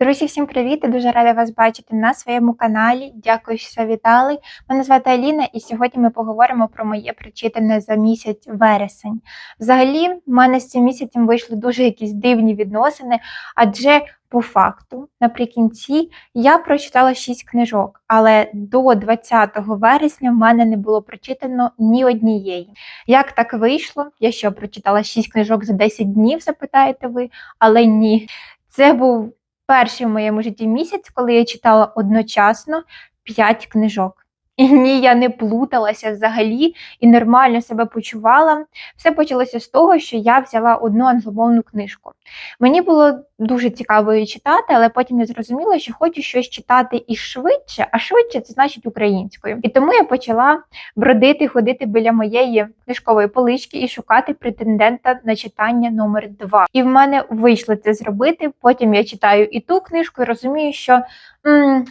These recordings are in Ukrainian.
Друзі, всім привіт! Я дуже рада вас бачити на своєму каналі. Дякую, що завітали. Мене звати Аліна, і сьогодні ми поговоримо про моє прочитане за місяць вересень. Взагалі, в мене з цим місяцем вийшли дуже якісь дивні відносини, адже по факту, наприкінці, я прочитала 6 книжок, але до 20 вересня в мене не було прочитано ні однієї. Як так вийшло? Я що прочитала 6 книжок за 10 днів, запитаєте ви, але ні. Це був перший в моєму житті місяць, коли я читала одночасно 5 книжок. І ні, я не плуталася взагалі і нормально себе почувала. Все почалося з того, що я взяла одну англомовну книжку. Мені було дуже цікаво її читати, але потім я зрозуміла, що хочу щось читати і швидше, а швидше це значить українською. І тому я почала бродити, ходити біля моєї книжкової полички і шукати претендента на читання номер 2 І в мене вийшло це зробити. Потім я читаю і ту книжку і розумію, що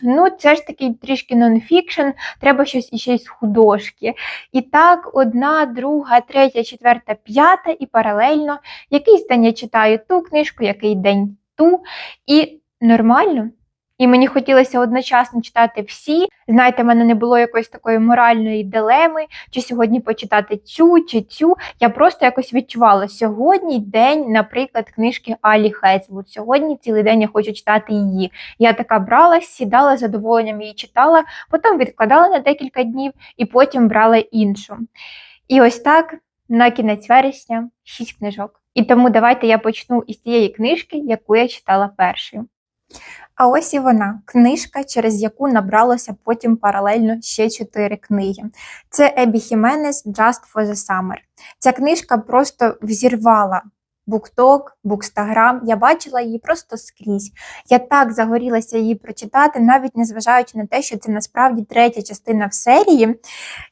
ну це ж такий трішки нонфікшн, треба щось іще з художки. І так, одна, друга, третя, четверта, п'ята, і паралельно якийсь день я читаю ту книжку, який день ту. І нормально. І мені хотілося одночасно читати всі. Знаєте, в мене не було якоїсь такої моральної дилеми, чи сьогодні почитати цю чи цю. Я просто якось відчувала сьогодні день, наприклад, книжки Алі Хейзвуд. Сьогодні цілий день я хочу читати її. Я така брала, сідала з задоволенням її читала, потім відкладала на декілька днів і потім брала іншу. І ось так на кінець вересня шість книжок. І тому давайте я почну із тієї книжки, яку я читала першою. А ось і вона, книжка, через яку набралося потім паралельно ще чотири книги. Це Ебі Хіменес Just for the Summer. Ця книжка просто взірвала букток, букстаграм. Я бачила її просто скрізь. Я так загорілася її прочитати, навіть незважаючи на те, що це насправді третя частина в серії.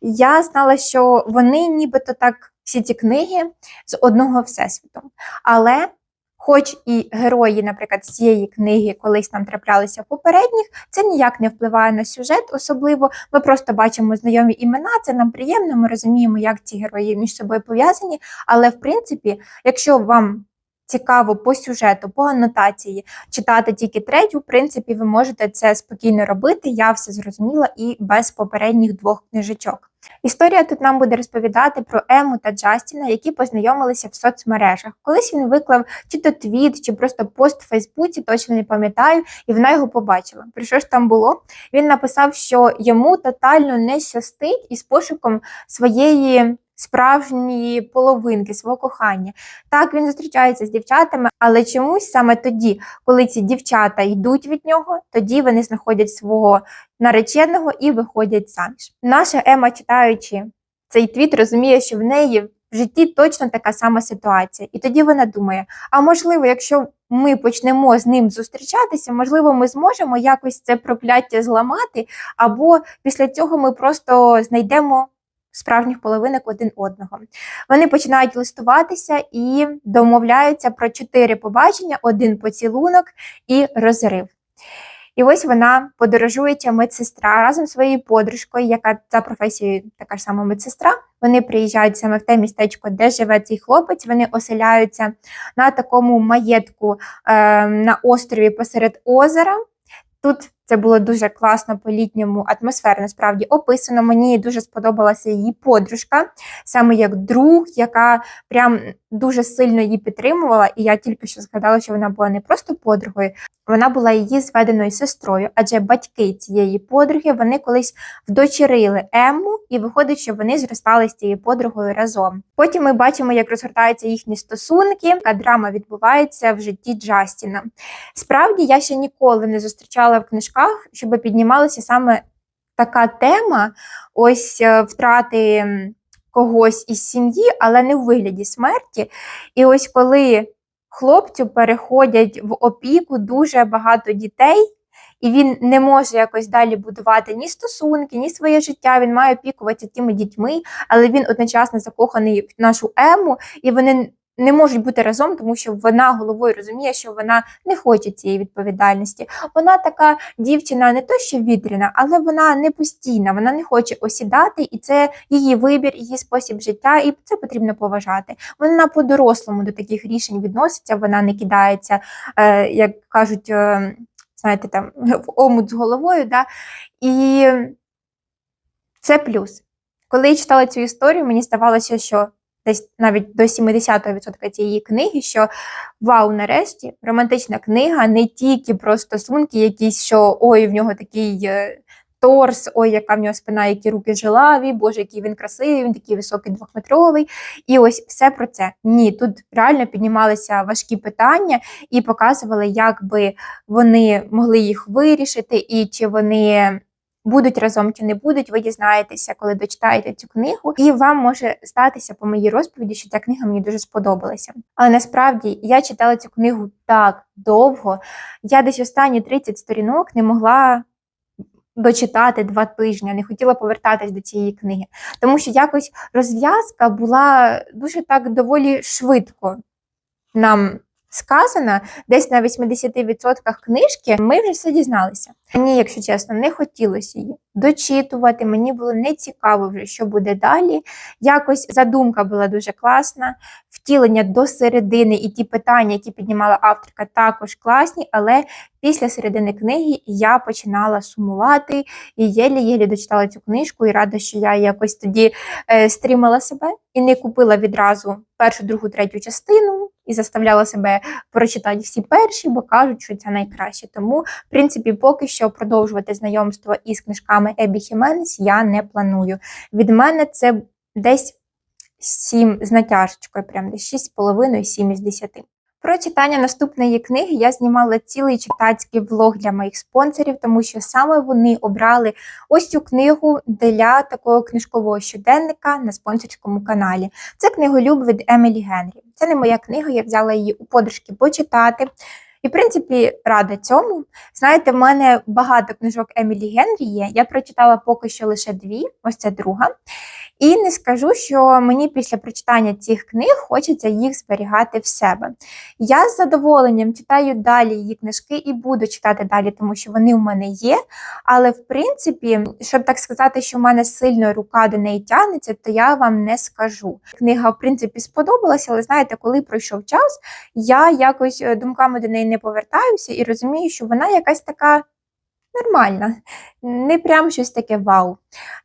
Я знала, що вони нібито так всі ці книги з одного всесвіту. Але Хоч і герої, наприклад, цієї книги колись нам траплялися в попередніх, це ніяк не впливає на сюжет, особливо ми просто бачимо знайомі імена, це нам приємно, ми розуміємо, як ці герої між собою пов'язані. Але в принципі, якщо вам цікаво по сюжету, по анотації читати тільки третю, в принципі, ви можете це спокійно робити. Я все зрозуміла і без попередніх двох книжечок. Історія тут нам буде розповідати про Ему та Джастіна, які познайомилися в соцмережах. Колись він виклав чи то твіт, чи просто пост в Фейсбуці, точно не пам'ятаю, і вона його побачила. Про що ж там було? Він написав, що йому тотально не щастить із пошуком своєї справжньої половинки свого кохання. Так він зустрічається з дівчатами, але чомусь саме тоді, коли ці дівчата йдуть від нього, тоді вони знаходять свого нареченого і виходять заміж. Наша Ема, читаючи цей твіт, розуміє, що в неї в житті точно така сама ситуація. І тоді вона думає: а можливо, якщо ми почнемо з ним зустрічатися, можливо, ми зможемо якось це прокляття зламати, або після цього ми просто знайдемо справжніх половинок один одного. Вони починають листуватися і домовляються про чотири побачення, один поцілунок і розрив. І ось вона подорожуюча медсестра разом з своєю подружкою, яка за професією така ж сама медсестра. Вони приїжджають саме в те містечко, де живе цей хлопець. Вони оселяються на такому маєтку е, на острові посеред озера. Тут це було дуже класно по-літньому атмосферно справді описано. Мені дуже сподобалася її подружка, саме як друг, яка прям дуже сильно її підтримувала. І я тільки що згадала, що вона була не просто подругою, вона була її зведеною сестрою, адже батьки цієї подруги вони колись вдочерили Емму, і виходить, що вони зростали з цією подругою разом. Потім ми бачимо, як розгортаються їхні стосунки, яка драма відбувається в житті Джастіна. Справді, я ще ніколи не зустрічала в книжках, щоб піднімалася саме така тема ось е, втрати когось із сім'ї, але не в вигляді смерті. І ось коли хлопцю переходять в опіку дуже багато дітей, і він не може якось далі будувати ні стосунки, ні своє життя. Він має опікуватися тими дітьми, але він одночасно закоханий в нашу ему, і вони не можуть бути разом, тому що вона головою розуміє, що вона не хоче цієї відповідальності. Вона така дівчина, не то що вітряна, але вона не постійна, вона не хоче осідати, і це її вибір, її спосіб життя, і це потрібно поважати. Вона по-дорослому до таких рішень відноситься, вона не кидається, е, як кажуть. Е, знаєте, там в омут з головою. Да? І це плюс. Коли я читала цю історію, мені здавалося, що десь навіть до 70% цієї книги, що вау, нарешті, романтична книга, не тільки про стосунки, якісь, що ой, в нього такий. е, Торс, ой, яка в нього спина, які руки жилаві, боже, який він красивий, він такий високий двохметровий. І ось все про це. Ні, тут реально піднімалися важкі питання і показували, як би вони могли їх вирішити, і чи вони будуть разом чи не будуть, ви дізнаєтеся, коли дочитаєте цю книгу, і вам може статися по моїй розповіді, що ця книга мені дуже сподобалася. Але насправді я читала цю книгу так довго. Я десь останні 30 сторінок не могла. Дочитати два тижні, не хотіла повертатись до цієї книги, тому що якось розв'язка була дуже так доволі швидко нам сказана, десь на 80% книжки ми вже все дізналися. Мені, якщо чесно, не хотілося її дочитувати. Мені було не цікаво вже, що буде далі. Якось задумка була дуже класна, втілення до середини і ті питання, які піднімала авторка, також класні, але після середини книги я починала сумувати і єлі-єлі дочитала цю книжку, і рада, що я якось тоді е, стримала себе і не купила відразу першу, другу, третю частину. І заставляла себе прочитати всі перші, бо кажуть, що це найкраще. Тому, в принципі, поки що продовжувати знайомство із книжками Ебі Хіменес я не планую. Від мене це десь 7 з натяжечкою, прям десь 6,5-7 із 10. Про читання наступної книги я знімала цілий читацький влог для моїх спонсорів, тому що саме вони обрали ось цю книгу для такого книжкового щоденника на спонсорському каналі. Це книголюб від Емілі Генрі. Це не моя книга, я взяла її у подружки почитати. І, в принципі, рада цьому. Знаєте, в мене багато книжок Емілі Генрі є. Я прочитала поки що лише дві, ось це друга. І не скажу, що мені після прочитання цих книг хочеться їх зберігати в себе. Я з задоволенням читаю далі її книжки і буду читати далі, тому що вони в мене є. Але в принципі, щоб так сказати, що в мене сильно рука до неї тягнеться, то я вам не скажу. Книга, в принципі, сподобалася, але знаєте, коли пройшов час, я якось е, думками до неї не повертаюся і розумію, що вона якась така. Нормальна, не прям щось таке вау.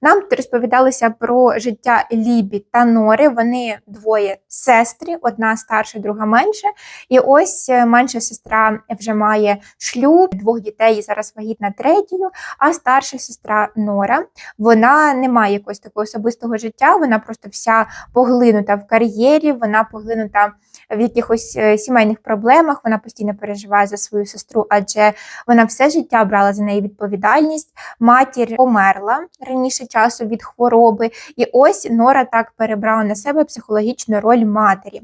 Нам розповідалося про життя Лібі та Нори. Вони двоє сестри, одна старша, друга менша. І ось е, менша сестра вже має шлюб, двох дітей зараз вагітна третьою. А старша сестра Нора, вона не має якогось такого особистого життя, вона просто вся поглинута в кар'єрі, вона поглинута в якихось е, сімейних проблемах. Вона постійно переживає за свою сестру, адже вона все життя брала за неї відповідальність. Матір померла раніше часу від хвороби, і ось Нора так перебрала на себе психологічну роль матері.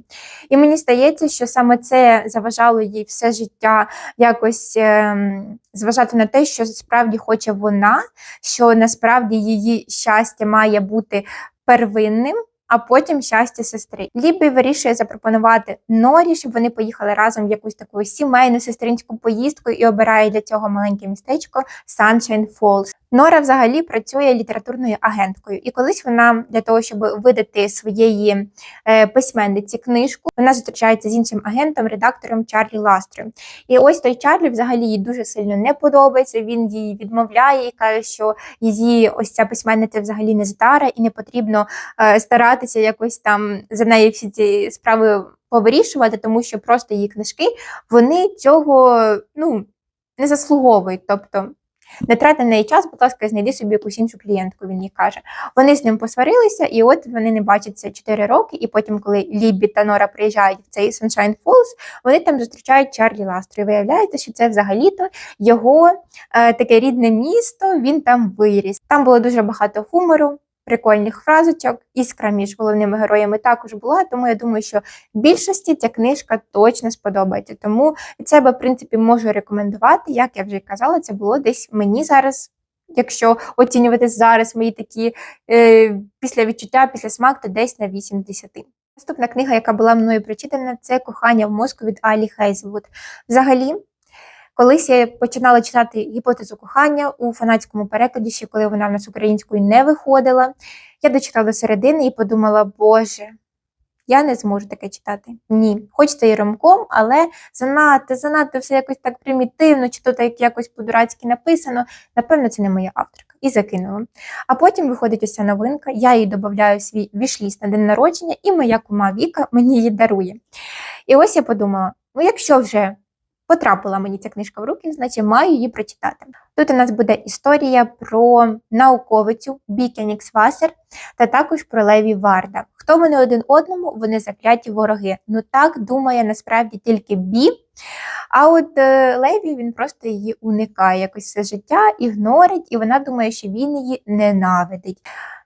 І мені здається, що саме це заважало їй все життя якось ем, зважати на те, що справді хоче вона, що насправді її щастя має бути первинним. А потім щастя сестри. Лібі вирішує запропонувати Норі, щоб вони поїхали разом в якусь таку сімейну сестринську поїздку і обирає для цього маленьке містечко Sunshine Falls. Нора взагалі працює літературною агенткою, і колись вона для того, щоб видати своєї е, письменниці книжку, вона зустрічається з іншим агентом, редактором Чарлі Ластрою. І ось той Чарлі взагалі їй дуже сильно не подобається. Він їй відмовляє і каже, що її ось ця письменниця взагалі не здара і не потрібно е, старатися якось там за неї всі ці справи повирішувати, тому що просто її книжки вони цього ну не заслуговують. Тобто не трати неї час, будь ласка, знайди собі якусь іншу клієнтку, він їй каже. Вони з ним посварилися, і от вони не бачаться 4 роки. І потім, коли Лібі та Нора приїжджають в цей Sunshine Falls, вони там зустрічають Чарлі Ластру. І виявляється, що це взагалі-то його е, таке рідне місто, він там виріс. Там було дуже багато гумору. Прикольних фразочок, іскра між головними героями також була, тому я думаю, що більшості ця книжка точно сподобається. Тому від себе, в принципі, можу рекомендувати. Як я вже казала, це було десь мені зараз, якщо оцінювати зараз мої такі е, після відчуття, після смак, то десь на 80. Наступна книга, яка була мною прочитана, це Кохання в мозку від Алі Хейзвуд. Взагалі. Колись я починала читати гіпотезу кохання у фанатському перекладі, ще коли вона в нас українською не виходила. Я дочитала до середини і подумала, Боже, Я не зможу таке читати. Ні. Хочеться і ромком, але занадто, занадто все якось так примітивно, чи то так якось по-дурацьки написано. Напевно, це не моя авторка. І закинула. А потім виходить ось новинка, я їй додаю свій вішліст на день народження, і моя кума Віка мені її дарує. І ось я подумала: ну, якщо вже потрапила мені ця книжка в руки, значить маю її прочитати. Тут у нас буде історія про науковицю Бікенікс Васер та також про Леві Варда. Хто вони один одному, вони закляті вороги. Ну так думає насправді тільки Бі. А от е, Леві він просто її уникає якось все життя, ігнорить, і вона думає, що він її ненавидить.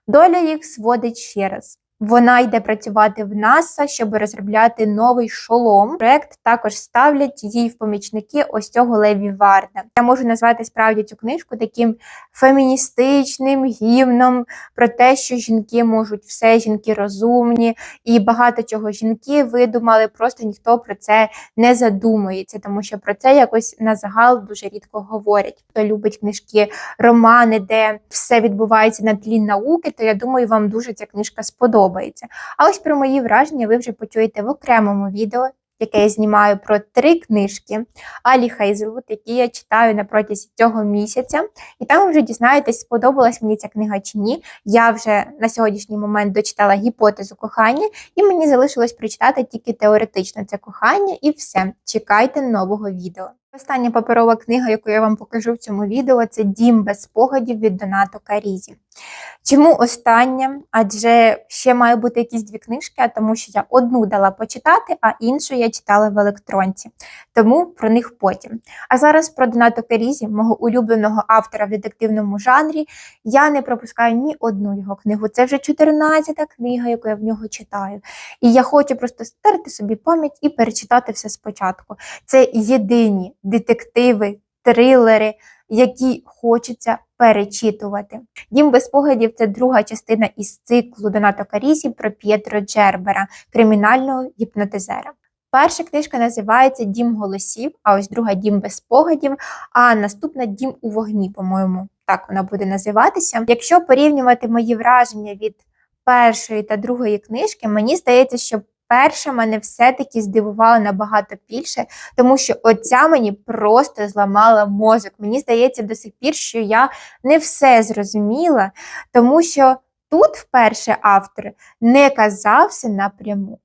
Доля їх сводить ще раз. Вона йде працювати в НАСА, щоб розробляти новий шолом. Проект також ставлять їй в помічники ось цього Леві Варда. Я можу назвати справді цю книжку таким феміністичним гімном про те, що жінки можуть все, жінки розумні, і багато чого жінки видумали, просто ніхто про це не задумується, тому що про це якось на загал дуже рідко говорять. Хто любить книжки, романи, де все відбувається на тлі науки, то я думаю, вам дуже ця книжка сподобається. А ось про мої враження ви вже почуєте в окремому відео. Яке я знімаю про три книжки Алі Хейзелвуд, які я читаю на протязі цього місяця, і там ви вже дізнаєтесь, сподобалась мені ця книга чи ні. Я вже на сьогоднішній момент дочитала гіпотезу кохання, і мені залишилось прочитати тільки теоретично це кохання, і все. Чекайте нового відео. Остання паперова книга, яку я вам покажу в цьому відео, це Дім без спогадів від Донато Карізі. Чому остання? Адже ще має бути якісь дві книжки, тому що я одну дала почитати, а іншу я читала в електронці. Тому про них потім. А зараз про Донато Карізі, мого улюбленого автора в детективному жанрі. Я не пропускаю ні одну його книгу. Це вже 14-та книга, яку я в нього читаю. І я хочу просто стерти собі пам'ять і перечитати все спочатку. Це єдині детективи, трилери, які хочеться перечитувати. Дім без спогадів це друга частина із циклу Донато Карісі про П'єтро Джербера, кримінального гіпнотизера. Перша книжка називається Дім голосів, а ось друга Дім без спогадів, а наступна Дім у вогні, по-моєму, так вона буде називатися. Якщо порівнювати мої враження від першої та другої книжки, мені здається, що перша мене все-таки здивувала набагато більше, тому що оця мені просто зламала мозок. Мені здається до сих пір, що я не все зрозуміла, тому що тут вперше автор не казав все напряму.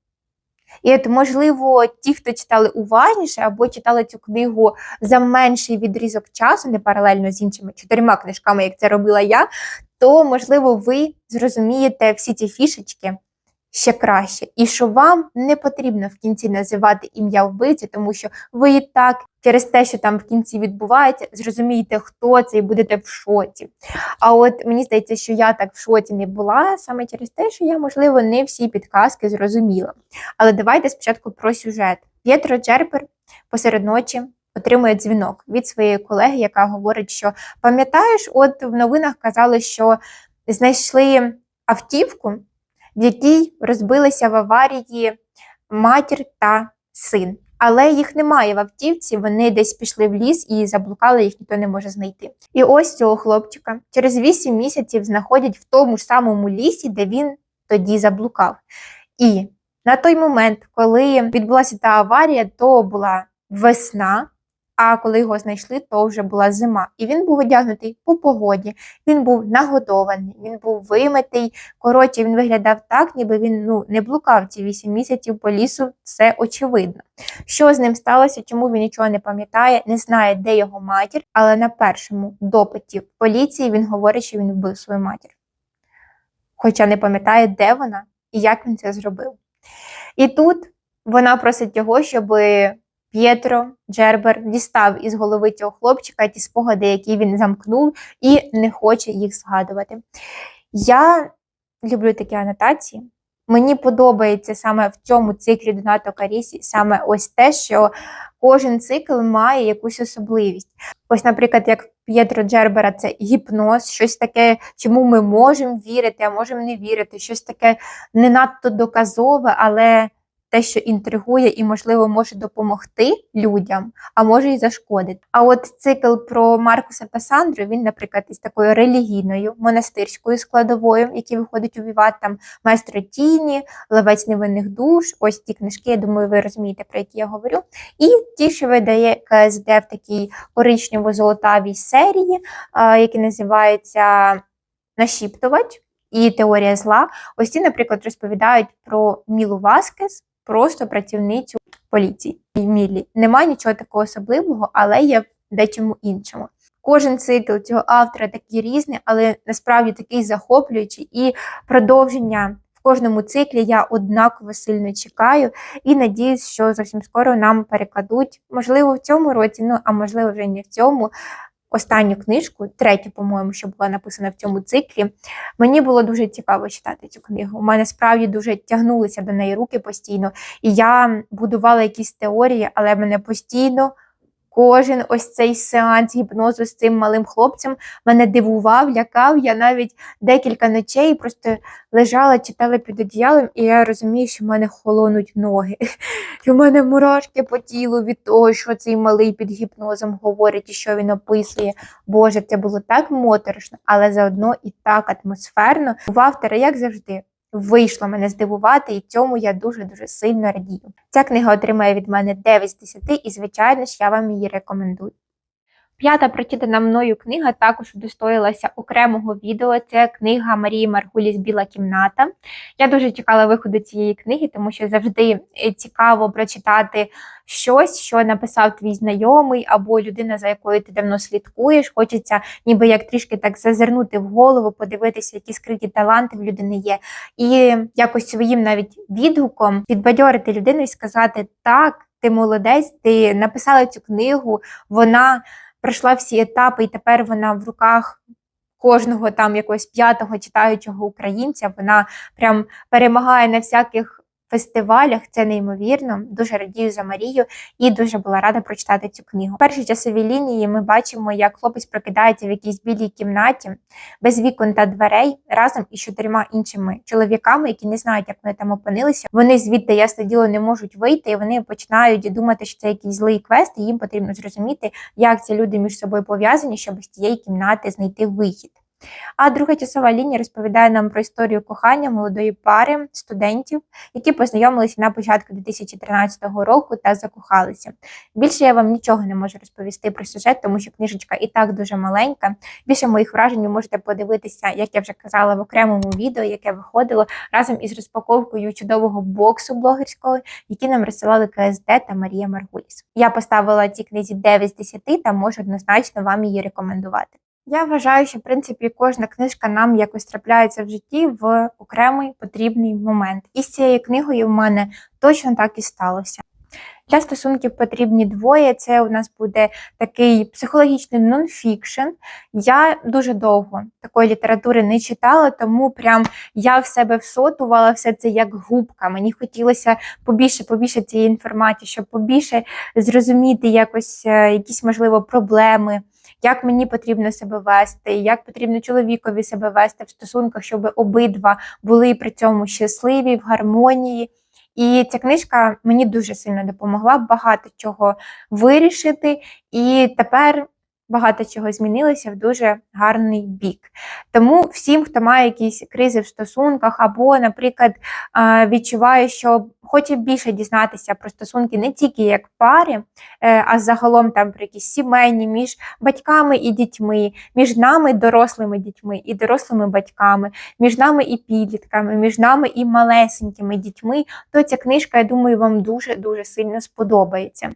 І от, можливо, ті, хто читали уважніше або читали цю книгу за менший відрізок часу, не паралельно з іншими чотирма книжками, як це робила я, то, можливо, ви зрозумієте всі ці фішечки ще краще. І що вам не потрібно в кінці називати ім'я вбивці, тому що ви і так через те, що там в кінці відбувається, зрозумієте, хто це, і будете в шоці. А от мені здається, що я так в шоці не була саме через те, що я, можливо, не всі підказки зрозуміла. Але давайте спочатку про сюжет. П'єтро Джерпер посеред ночі. Отримує дзвінок від своєї колеги, яка говорить, що пам'ятаєш, от в новинах казали, що знайшли автівку, в якій розбилися в аварії матір та син. Але їх немає в автівці, вони десь пішли в ліс і заблукали, їх ніхто не може знайти. І ось цього хлопчика через 8 місяців знаходять в тому ж самому лісі, де він тоді заблукав. І на той момент, коли відбулася та аварія, то була весна. А коли його знайшли, то вже була зима. І він був одягнутий по погоді, він був нагодований, він був вимитий. Коротше, він виглядав так, ніби він ну, не блукав ці вісім місяців по лісу, це очевидно. Що з ним сталося, чому він нічого не пам'ятає, не знає, де його матір, але на першому допиті в поліції він говорить, що він вбив свою матір. Хоча не пам'ятає, де вона і як він це зробив. І тут вона просить його, щоби. П'єтро Джербер дістав із голови цього хлопчика ті спогади, які він замкнув, і не хоче їх згадувати. Я люблю такі анотації. Мені подобається саме в цьому циклі Донато Карісі, саме ось те, що кожен цикл має якусь особливість. Ось, наприклад, як П'єтро Джербера це гіпноз, щось таке, чому ми можемо вірити, а можемо не вірити, щось таке не надто доказове, але те, що інтригує і, можливо, може допомогти людям, а може й зашкодити. А от цикл про Маркуса та Сандру, він, наприклад, із такою релігійною монастирською складовою, який виходить у Віват, там майстро тіні, ловець невинних душ. Ось ті книжки, я думаю, ви розумієте, про які я говорю. І ті, що видає КСД в такій коричнево-золотавій серії, які називаються Нашіптувач і Теорія зла. Ось ці, наприклад, розповідають про Мілу Васкес, просто працівницю поліції. І Мілі. Нема нічого такого особливого, але є в дечому іншому. Кожен цикл цього автора такий різний, але насправді такий захоплюючий і продовження. В кожному циклі я однаково сильно чекаю і надіюсь, що зовсім скоро нам перекладуть, можливо, в цьому році, ну а можливо, вже не в цьому. Останню книжку, третю, по-моєму, що була написана в цьому циклі. Мені було дуже цікаво читати цю книгу. У мене справді дуже тягнулися до неї руки постійно, і я будувала якісь теорії, але мене постійно кожен ось цей сеанс гіпнозу з цим малим хлопцем мене дивував, лякав. Я навіть декілька ночей просто лежала, читала під одіялом, і я розумію, що в мене холонуть ноги. І в мене мурашки по тілу від того, що цей малий під гіпнозом говорить і що він описує. Боже, це було так моторошно, але заодно і так атмосферно. В автора, як завжди, вийшло мене здивувати, і цьому я дуже-дуже сильно радію. Ця книга отримає від мене 9 з 10, і, звичайно ж, я вам її рекомендую. П'ята прочитана мною книга також удостоїлася окремого відео. Це книга Марії Маргуліс Біла кімната. Я дуже чекала виходу цієї книги, тому що завжди е, цікаво прочитати щось, що написав твій знайомий або людина, за якою ти давно слідкуєш. Хочеться ніби як трішки так зазирнути в голову, подивитися, які скриті таланти в людини є. І якось своїм навіть відгуком підбадьорити людину і сказати: так, ти молодець, ти написала цю книгу, вона пройшла всі етапи, і тепер вона в руках кожного там якогось п'ятого читаючого українця. Вона прям перемагає на всяких фестивалях. Це неймовірно. Дуже радію за Марію і дуже була рада прочитати цю книгу. В першій часовій лінії ми бачимо, як хлопець прокидається в якійсь білій кімнаті без вікон та дверей разом із чотирма іншими чоловіками, які не знають, як вони там опинилися. Вони звідти ясне діло не можуть вийти, і вони починають думати, що це якийсь злий квест, і їм потрібно зрозуміти, як ці люди між собою пов'язані, щоб з цієї кімнати знайти вихід. А друга часова лінія розповідає нам про історію кохання молодої пари студентів, які познайомилися на початку 2013 року та закохалися. Більше я вам нічого не можу розповісти про сюжет, тому що книжечка і так дуже маленька. Більше моїх вражень ви можете подивитися, як я вже казала, в окремому відео, яке виходило разом із розпаковкою чудового боксу блогерського, які нам розсилали КСД та Марія Маргуліс. Я поставила цій книзі 9 з 10 та можу однозначно вам її рекомендувати. Я вважаю, що в принципі кожна книжка нам якось трапляється в житті в окремий потрібний момент. І з цією книгою в мене точно так і сталося. Для стосунків потрібні двоє. Це у нас буде такий психологічний нонфікшн. Я дуже довго такої літератури не читала, тому прям я в себе всотувала все це як губка. Мені хотілося побільше побільше цієї інформації, щоб побільше зрозуміти якось е, якісь можливо проблеми як мені потрібно себе вести, як потрібно чоловікові себе вести в стосунках, щоб обидва були при цьому щасливі, в гармонії. І ця книжка мені дуже сильно допомогла багато чого вирішити. І тепер багато чого змінилося в дуже гарний бік. Тому всім, хто має якісь кризи в стосунках, або, наприклад, відчуває, що хоче більше дізнатися про стосунки не тільки як пари, е, а загалом там про якісь сімейні між батьками і дітьми, між нами, дорослими дітьми і дорослими батьками, між нами і підлітками, між нами і малесенькими дітьми, то ця книжка, я думаю, вам дуже-дуже сильно сподобається.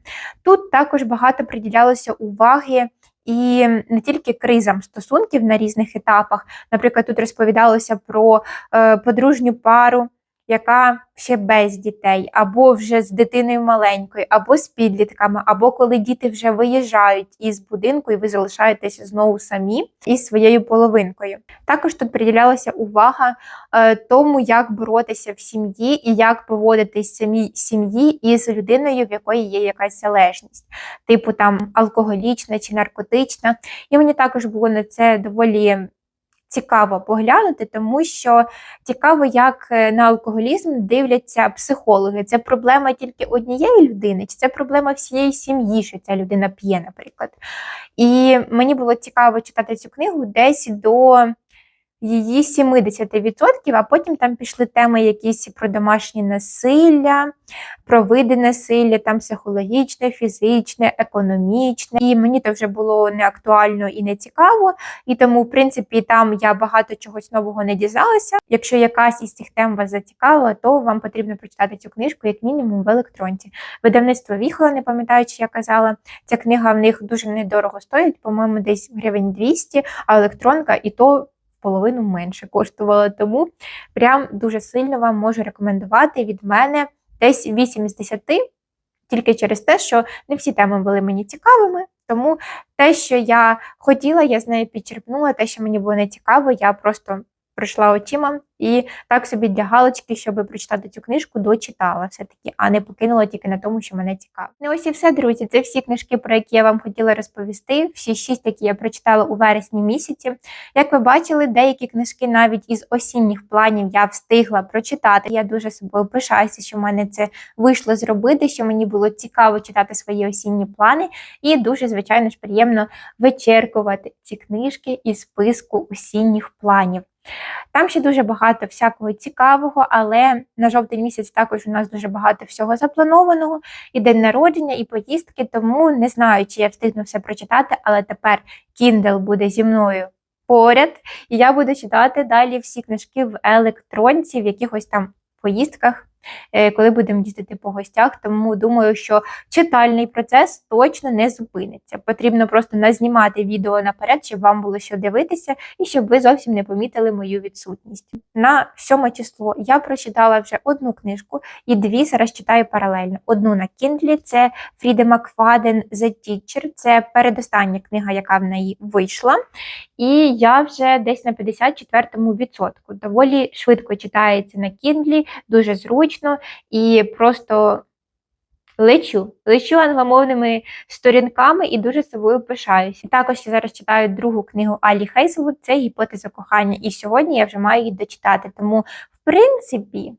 Тут також багато приділялося уваги і не тільки кризам стосунків на різних етапах. Наприклад, тут розповідалося про е, подружню пару, яка ще без дітей, або вже з дитиною маленькою, або з підлітками, або коли діти вже виїжджають із будинку, і ви залишаєтеся знову самі із своєю половинкою. Також тут приділялася увага е, тому, як боротися в сім'ї і як поводитись самій сім'ї із людиною, в якої є якась залежність, типу там алкоголічна чи наркотична. І мені також було на це доволі цікаво поглянути, тому що цікаво, як е, на алкоголізм дивляться психологи. Це проблема тільки однієї людини, чи це проблема всієї сім'ї, що ця людина п'є, наприклад. І мені було цікаво читати цю книгу десь до її 70%, а потім там пішли теми якісь про домашнє насилля, про види насилля, там психологічне, фізичне, економічне. І мені це вже було не актуально і не цікаво. І тому, в принципі, там я багато чогось нового не дізналася. Якщо якась із цих тем вас зацікавила, то вам потрібно прочитати цю книжку, як мінімум, в електронці. Видавництво Віхола, не пам'ятаю, чи я казала, ця книга в них дуже недорого стоїть, по-моєму, десь гривень 200, а електронка і то половину менше коштувала. Тому прям дуже сильно вам можу рекомендувати від мене десь 8 з 10, тільки через те, що не всі теми були мені цікавими. Тому те, що я хотіла, я з нею підчерпнула, те, що мені було не цікаво, я просто пройшла очима і так собі для галочки, щоб прочитати цю книжку, дочитала все-таки, а не покинула тільки на тому, що мене цікаво. Ну ось і все, друзі. Це всі книжки, про які я вам хотіла розповісти. Всі шість, які я прочитала у вересні місяці. Як ви бачили, деякі книжки навіть із осінніх планів я встигла прочитати. Я дуже собою пишаюся, що в мене це вийшло зробити, що мені було цікаво читати свої осінні плани, і дуже, звичайно ж, приємно вичеркувати ці книжки із списку осінніх планів. Там ще дуже багато всякого цікавого, але на жовтий місяць також у нас дуже багато всього запланованого, і день народження, і поїздки, тому не знаю, чи я встигну все прочитати, але тепер Kindle буде зі мною поряд, і я буду читати далі всі книжки в електронці, в якихось там поїздках. Е, коли будемо їздити по гостях. Тому думаю, що читальний процес точно не зупиниться. Потрібно просто назнімати відео наперед, щоб вам було що дивитися, і щоб ви зовсім не помітили мою відсутність. На 7 число я прочитала вже одну книжку і дві зараз читаю паралельно. Одну на Kindle, це Фріде Макфаден The Teacher, це передостання книга, яка в неї вийшла. І я вже десь на 54-му відсотку. Доволі швидко читається на Kindle, дуже зручно і просто лечу. Лечу англомовними сторінками і дуже собою пишаюся. Також я зараз читаю другу книгу Алі Хейселвуд, це гіпотеза кохання. І сьогодні я вже маю її дочитати. Тому, в принципі,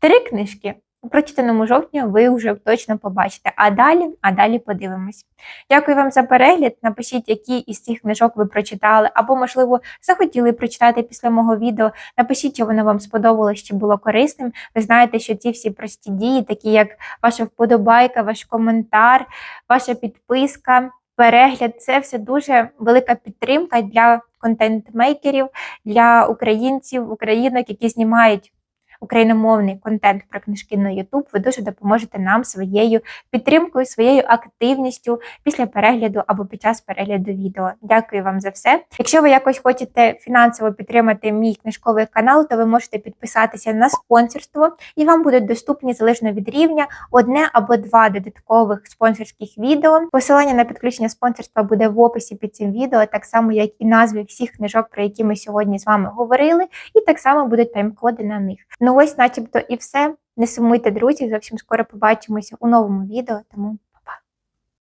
три книжки. У прочитаному жовтні ви вже точно побачите. А далі, а далі подивимось. Дякую вам за перегляд. Напишіть, які із цих книжок ви прочитали, або, можливо, захотіли прочитати після мого відео. Напишіть, чи воно вам сподобалось, чи було корисним. Ви знаєте, що ці всі прості дії, такі як ваша вподобайка, ваш коментар, ваша підписка. Перегляд це все дуже велика підтримка для контент-мейкерів, для українців, українок, які знімають україномовний контент про книжки на YouTube, ви дуже допоможете нам своєю підтримкою, своєю активністю після перегляду або під час перегляду відео. Дякую вам за все. Якщо ви якось хочете фінансово підтримати мій книжковий канал, то ви можете підписатися на спонсорство, і вам будуть доступні залежно від рівня одне або два додаткових спонсорських відео. Посилання на підключення спонсорства буде в описі під цим відео, так само як і назви всіх книжок, про які ми сьогодні з вами говорили, і так само будуть тайм-коди на них. Ну ось, начебто, і все. Не сумуйте, друзі. Зовсім скоро побачимося у новому відео. Тому